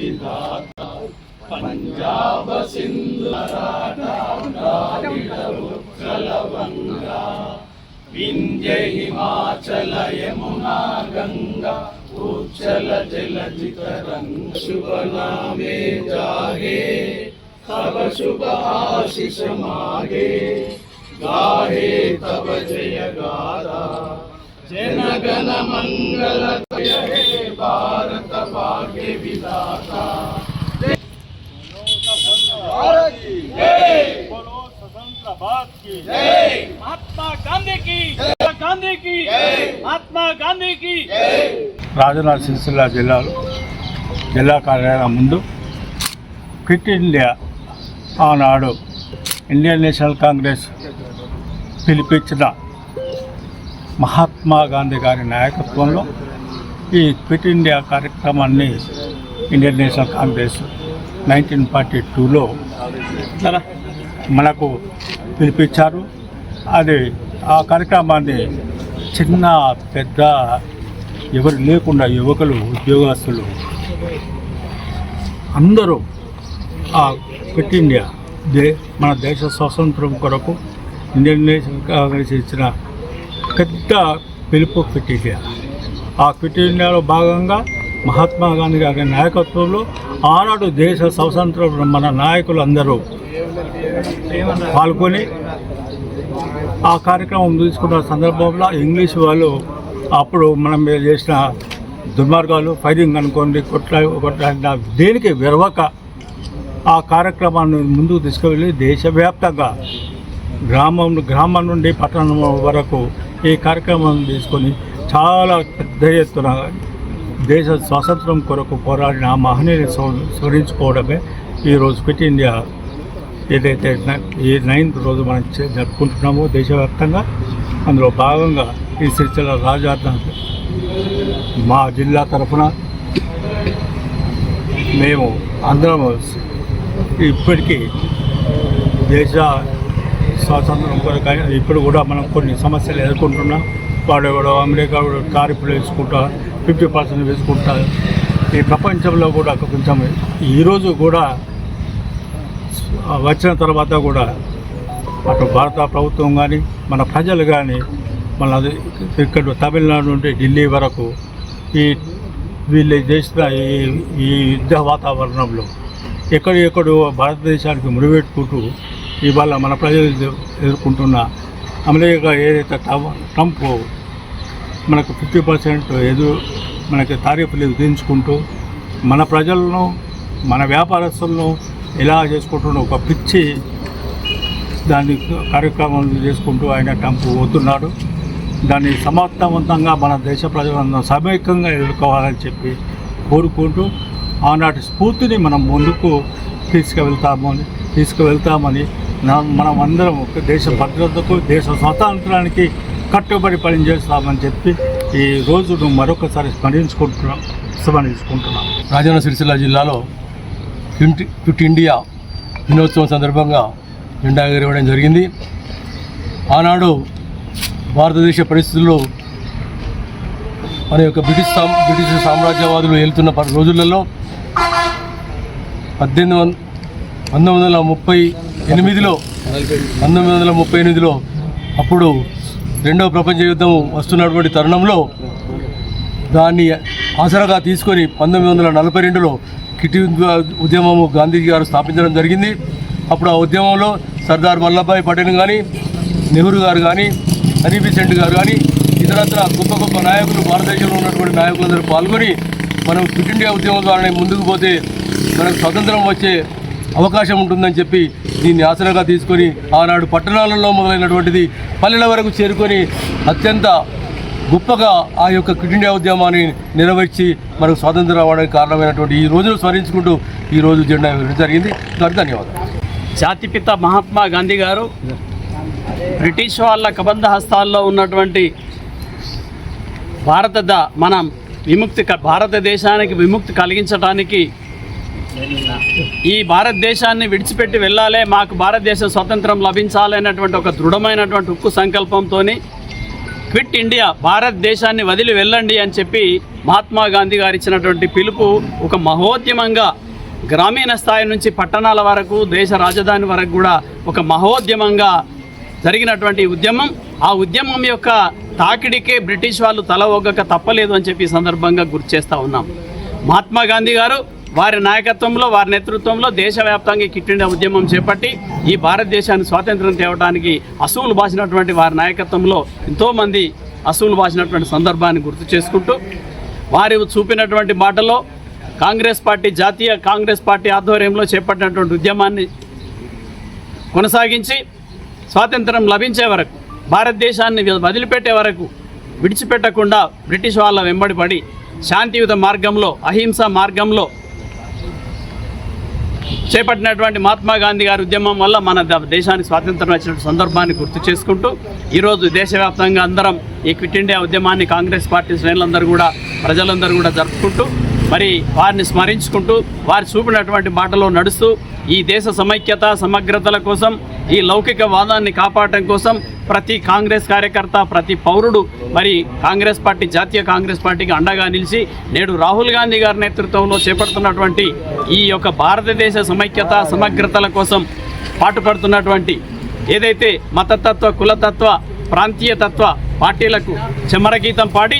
విధాత పంజాబ సింధు మరాఠా ద్రావిడ ఉత్కల వంగా వింధ్య హిమాచల యమునా గంగా ఉచ్చల జలధి తరంగ శుభ నామే జాగే तब शुभ आशीष मागे गाहे तब जय गाथा జనగణ మంగళ భారత భాగ్య విదాత మహాత్మా మహాత్మా రాజనాథ్ సిరిసిల్ల జిల్లాలో జిల్లా కార్యాలయం ముందు క్విట్ ఇండియా ఆనాడు ఇండియన్ నేషనల్ కాంగ్రెస్ పిలిపించిన మహాత్మా గాంధీ గారి నాయకత్వంలో ఈ క్విట్ ఇండియా కార్యక్రమాన్ని Indian National Congress nineteen forty టూలో మనకు పిలిపించారు. అది ఆ కార్యక్రమాన్ని చిన్న పెద్ద ఎవరు లేకుండా యువకులు ఉద్యోగస్తులు అందరూ ఆ క్విట్ ఇండియా దే మన దేశ స్వాతంత్రం కొరకు ఇండియన్ నేషనల్ కాంగ్రెస్ ఇచ్చిన పెద్ద పిలుపు క్విట్ ఇండియా ఆ క్విట్ ఇండియాలో భాగంగా మహాత్మా గాంధీ గారి నాయకత్వంలో ఆనాడు దేశ స్వతంత్రం మన నాయకులు అందరూ పాల్గొని ఆ కార్యక్రమం తీసుకున్న సందర్భంలో ఇంగ్లీష్ వాళ్ళు అప్పుడు మనం మీద చేసిన దుర్మార్గాలు ఫైరింగ్ అనుకోండి కొట్ల కొట్ల దేనికి విరవక ఆ కార్యక్రమాన్ని ముందుకు తీసుకువెళ్ళి దేశవ్యాప్తంగా గ్రామం గ్రామం నుండి పట్టణం వరకు ఈ కార్యక్రమం తీసుకొని చాలా పెద్ద ఎత్తున దేశ స్వాతంత్రం కొరకు పోరాడిన ఆ మహనీయుని స్మ- స్మరించుకోవడమే ఈరోజు క్విట్ ఇండియా ఏదైతే ఈ నైన్త్ రోజు మనం చే- జరుపుకుంటున్నామో దేశవ్యాప్తంగా అందులో భాగంగా ఈ సిరిసిల్ల రాజార్థ మా జిల్లా తరఫున మేము అందరం ఇప్పటికీ దేశ స్వాతంత్రం కొరకు ఇప్పుడు కూడా మనం కొన్ని సమస్యలు ఎదుర్కొంటున్నాం. వాడు ఎవడో అమెరికా టారిఫ్లు వేసుకుంటా ఫిఫ్టీ పర్సెంట్ వేసుకుంటా. ఈ ప్రపంచంలో కూడా కొంచెం ఈరోజు కూడా వచ్చిన తర్వాత కూడా అటు భారత ప్రభుత్వం కానీ మన ప్రజలు కానీ మన ఇక్కడ తమిళనాడు నుండి ఢిల్లీ వరకు ఈ వీళ్ళు చేసిన ఈ ఈ యుద్ధ వాతావరణంలో ఎక్కడెక్కడో భారతదేశానికి ముడిపెట్టుకుంటూ ఇవాళ మన ప్రజలు ఎదుర్కొంటున్న అమెరికా ఏదైతే ట్రంప్ మనకు ఫిఫ్టీ పర్సెంట్ ఎదు మనకి తారీఫులు విధించుకుంటూ మన ప్రజలను మన వ్యాపారస్తులను ఎలా చేసుకుంటున్న ఒక పిచ్చి దాన్ని కార్యక్రమం చేసుకుంటూ ఆయన ట్రంప్ పోతున్నాడు. దాన్ని సమర్థవంతంగా మన దేశ ప్రజలందరం సమైక్యంగా ఎదుర్కోవాలని చెప్పి కోరుకుంటూ ఆనాటి స్ఫూర్తిని మనం ముందుకు తీసుకువెళ్తామని తీసుకువెళ్తామని మనం అందరం ఒక దేశ భద్రతకు దేశ స్వాతంత్రానికి కట్టుబడి పనిచేస్తామని చెప్పి ఈ రోజును మరొకసారి స్మరించుకుంటున్నాం స్మరించుకుంటున్నాం. రాజన్న సిరిసిల్ల జిల్లాలో క్విట్ క్విట్ ఇండియా దినోత్సవం సందర్భంగా జెండా ఎగరవేయడం జరిగింది. ఆనాడు భారతదేశ పరిస్థితుల్లో మన యొక్క బ్రిటిష్ సామ్ బ్రిటిష్ సామ్రాజ్యవాదులు వెళ్తున్న రోజులలో పద్దెనిమిది పంతొమ్మిది వందల ముప్పై ఎనిమిదిలో పంతొమ్మిది వందల ముప్పై ఎనిమిదిలో అప్పుడు రెండవ ప్రపంచ యుద్ధం వస్తున్నటువంటి తరుణంలో దాన్ని ఆసరాగా తీసుకొని పంతొమ్మిది వందల నలభై రెండులో కిటి ఉద్యమము గాంధీజీ గారు స్థాపించడం జరిగింది. అప్పుడు ఆ ఉద్యమంలో సర్దార్ వల్లభాయ్ పటేల్ కానీ నెహ్రూ గారు కానీ హనీ సెంట్ గారు కానీ ఇతరత్ర గొప్ప గొప్ప నాయకులు భారతదేశంలో ఉన్నటువంటి నాయకులందరూ పాల్గొని మనం క్విట్ ఇండియా ఉద్యమం ద్వారానే ముందుకు పోతే మనకు స్వతంత్రం వచ్చే అవకాశం ఉంటుందని చెప్పి దీన్ని ఆసనగా తీసుకొని ఆనాడు పట్టణాలలో మొదలైనటువంటిది పల్లెల వరకు చేరుకొని అత్యంత గొప్పగా ఆ యొక్క క్విట్ ఇండియా ఉద్యమాన్ని నెరవేర్చి మనకు స్వాతంత్రం రావడానికి కారణమైనటువంటి ఈ రోజును స్మరించుకుంటూ ఈ రోజు జెండా జరిగింది. దానికి ధన్యవాదాలు. జాతిపిత మహాత్మా గాంధీ గారు బ్రిటిష్ వాళ్ళ కబంధ హస్తాల్లో ఉన్నటువంటి భారత ద- మనం విముక్తి క- భారతదేశానికి విముక్తి కలిగించడానికి ఈ భారతదేశాన్ని విడిచిపెట్టి వెళ్ళాలే మాకు భారతదేశ స్వతంత్రం లభించాలి అనేటువంటి ఒక దృఢమైనటువంటి ఉక్కు సంకల్పంతో క్విట్ ఇండియా భారతదేశాన్ని వదిలి వెళ్ళండి అని చెప్పి మహాత్మా గాంధీ గారు ఇచ్చినటువంటి పిలుపు ఒక మహోద్యమంగా గ్రామీణ స్థాయి నుంచి పట్టణాల వరకు దేశ రాజధాని వరకు కూడా ఒక మహోద్యమంగా జరిగినటువంటి ఉద్యమం. ఆ ఉద్యమం యొక్క తాకిడికే బ్రిటిష్ వాళ్ళు తల ఒగ్గక తప్పలేదు అని చెప్పి సందర్భంగా గుర్తు చేస్తూ ఉన్నాం. మహాత్మా గాంధీ గారు వారి నాయకత్వంలో వారి నేతృత్వంలో దేశవ్యాప్తంగా ఈ కిట్ ఇండియా ఉద్యమం చేపట్టి ఈ భారతదేశాన్ని స్వాతంత్రం తేవడానికి అసూలు బాసినటువంటి వారి నాయకత్వంలో ఎంతోమంది అసూలు బాసినటువంటి సందర్భాన్ని గుర్తు చేసుకుంటూ వారి చూపినటువంటి బాటలో కాంగ్రెస్ పార్టీ జాతీయ కాంగ్రెస్ పార్టీ ఆధ్వర్యంలో చేపట్టినటువంటి ఉద్యమాన్ని కొనసాగించి స్వాతంత్రం లభించే వరకు భారతదేశాన్ని వదిలిపెట్టే వరకు విడిచిపెట్టకుండా బ్రిటిష్ వాళ్ళ వెంబడి పడి శాంతియుత మార్గంలో అహింస మార్గంలో చేపట్టినటువంటి మహాత్మా గాంధీ గారి ఉద్యమం వల్ల మన దేశానికి స్వాతంత్రం వచ్చిన సందర్భాన్ని గుర్తు చేసుకుంటూ ఈరోజు దేశవ్యాప్తంగా అందరం ఈ క్విట్ ఇండియా ఉద్యమాన్ని కాంగ్రెస్ పార్టీ శ్రేణులందరూ కూడా ప్రజలందరూ కూడా జరుపుకుంటూ మరి వారిని స్మరించుకుంటూ వారు చూపినటువంటి మాటలో నడుస్తూ ఈ దేశ సమైక్యత సమగ్రతల కోసం ఈ లౌకిక వాదాన్ని కాపాడటం కోసం ప్రతి కాంగ్రెస్ కార్యకర్త ప్రతి పౌరుడు మరి కాంగ్రెస్ పార్టీ జాతీయ కాంగ్రెస్ పార్టీకి అండగా నిలిచి నేడు రాహుల్ గాంధీ గారి నేతృత్వంలో చేపడుతున్నటువంటి ఈ యొక్క భారతదేశ సమైక్యత సమగ్రతల కోసం పాటుపడుతున్నటువంటి ఏదైతే మతతత్వ కులతత్వ ప్రాంతీయతత్వ పార్టీలకు చెమరగీతం పాడి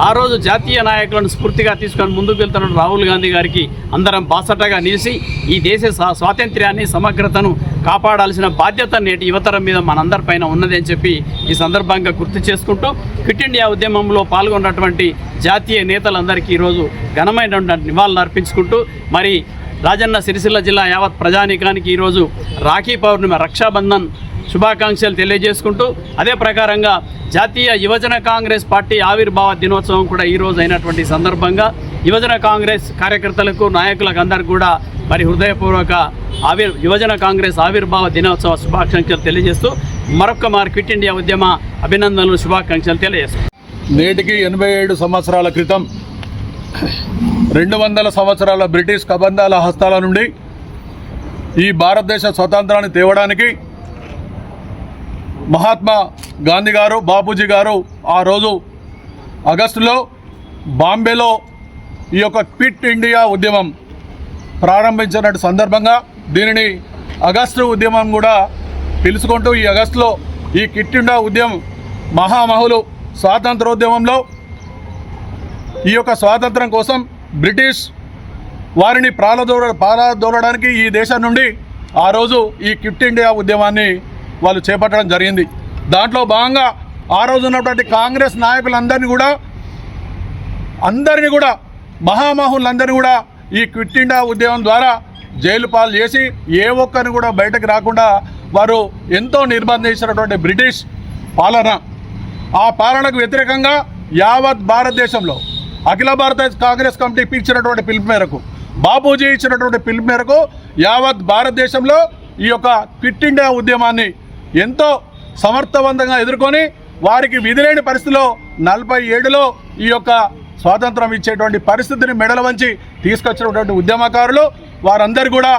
ఆ రోజు జాతీయ నాయకులను స్ఫూర్తిగా తీసుకొని ముందుకు వెళ్తున్న రాహుల్ గాంధీ గారికి అందరం బాసటగా నిలిచి ఈ దేశ స్వా- స్వాతంత్ర్యాన్ని సమగ్రతను కాపాడాల్సిన బాధ్యత నేటి యువతరం మీద మనందరిపైన ఉన్నది అని చెప్పి ఈ సందర్భంగా గుర్తు చేసుకుంటూ క్విట్ ఇండియా ఉద్యమంలో పాల్గొన్నటువంటి జాతీయ నేతలందరికీ ఈరోజు ఘనమైనటువంటి నివాళులు అర్పించుకుంటూ మరి రాజన్న సిరిసిల్ల జిల్లా యావత్ ప్రజానీకానికి ఈరోజు రాఖీ పౌర్ణిమ రక్షాబంధన్ శుభాకాంక్షలు తెలియజేసుకుంటూ అదే ప్రకారంగా జాతీయ యువజన కాంగ్రెస్ పార్టీ ఆవిర్భావ దినోత్సవం కూడా ఈరోజు అయినటువంటి సందర్భంగా యువజన కాంగ్రెస్ కార్యకర్తలకు నాయకులకు అందరికీ కూడా మరి హృదయపూర్వక ఆవిర్ యువజన కాంగ్రెస్ ఆవిర్భావ దినోత్సవ శుభాకాంక్షలు తెలియజేస్తూ మరొక్క మారు క్విట్ ఇండియా ఉద్యమ అభినందనలు శుభాకాంక్షలు తెలియజేస్తూ. నేటికి ఎనభై ఏడు సంవత్సరాల క్రితం రెండు వందల సంవత్సరాల బ్రిటిష్ కబంధాల హస్తాల నుండి ఈ భారతదేశ స్వతంత్రాన్ని తేవడానికి మహాత్మా గాంధీ గారు బాపూజీ గారు ఆ రోజు ఆగస్టులో బాంబేలో ఈ యొక్క క్విట్ ఇండియా ఉద్యమం ప్రారంభించిన సందర్భంగా దీనిని ఆగస్టు ఉద్యమం కూడా పిలుచుకుంటూ ఈ ఆగస్టులో ఈ క్విట్ ఇండియా ఉద్యమం మహామహులు స్వాతంత్రోద్యమంలో ఈ యొక్క స్వాతంత్రం కోసం బ్రిటిష్ వారిని ప్రాలదోడ పాలదోలడానికి ఈ దేశం నుండి ఆ రోజు ఈ క్విట్ ఇండియా ఉద్యమాన్ని వాళ్ళు చేపట్టడం జరిగింది. దాంట్లో భాగంగా ఆ రోజు ఉన్నటువంటి కాంగ్రెస్ నాయకులందరినీ కూడా అందరినీ కూడా మహామహులందరినీ కూడా ఈ క్విట్ ఇండియా ఉద్యమం ద్వారా జైలు పాలు చేసి ఏ ఒక్కరిని కూడా బయటకు రాకుండా వారు ఎంతో నిర్బంధించినటువంటి బ్రిటిష్ పాలన. ఆ పాలనకు వ్యతిరేకంగా యావత్ భారతదేశంలో అఖిల భారత కాంగ్రెస్ కమిటీ ఇచ్చినటువంటి పిలుపు మేరకు బాపూజీ ఇచ్చినటువంటి పిలుపు మేరకు యావత్ భారతదేశంలో ఈ యొక్క క్విట్ ఇండియా ఉద్యమాన్ని ఎంతో సమర్థవంతంగా ఎదుర్కొని వారికి విధిలేని పరిస్థితిలో నలభై ఏడులో ఈ యొక్క స్వాతంత్రం ఇచ్చేటువంటి పరిస్థితిని మెడల వంచి తీసుకొచ్చినటువంటి ఉద్యమకారులు వారందరూ కూడా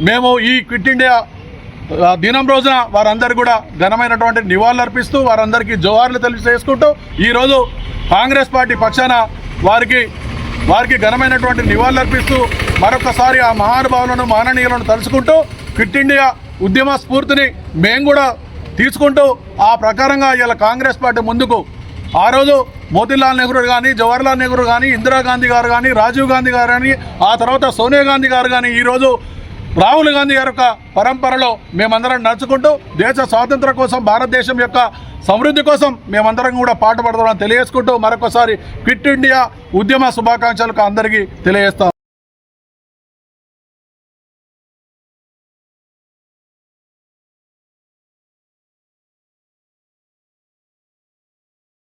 మేము ఈ క్విట్ ఇండియా దినం రోజున వారందరూ కూడా ఘనమైనటువంటి నివాళులు అర్పిస్తూ వారందరికీ జోహార్లు తెలియజేసుకుంటూ ఈరోజు కాంగ్రెస్ పార్టీ పక్షాన వారికి వారికి ఘనమైనటువంటి నివాళులు అర్పిస్తూ మరొకసారి ఆ మహానుభావులను మాననీయులను తలుచుకుంటూ క్విట్ ఇండియా ఉద్యమ స్ఫూర్తిని మేము కూడా తీసుకుంటూ ఆ ప్రకారంగా ఇలా కాంగ్రెస్ పార్టీ ముందుకు. ఆ రోజు మోతీలాల్ నెహ్రూ కానీ జవహర్లాల్ నెహ్రూ కానీ ఇందిరాగాంధీ గారు కానీ రాజీవ్ గాంధీ గారు కానీ ఆ తర్వాత సోనియా గాంధీ గారు కానీ ఈరోజు రాహుల్ గాంధీ గారి యొక్క పరంపరలో మేమందరం నడుచుకుంటూ దేశ స్వాతంత్రం కోసం భారతదేశం యొక్క సమృద్ధి కోసం మేమందరం కూడా పాటుపడతామని తెలియజేసుకుంటూ మరొకసారి క్విట్ ఇండియా ఉద్యమ శుభాకాంక్షలకు అందరికీ తెలియజేస్తాం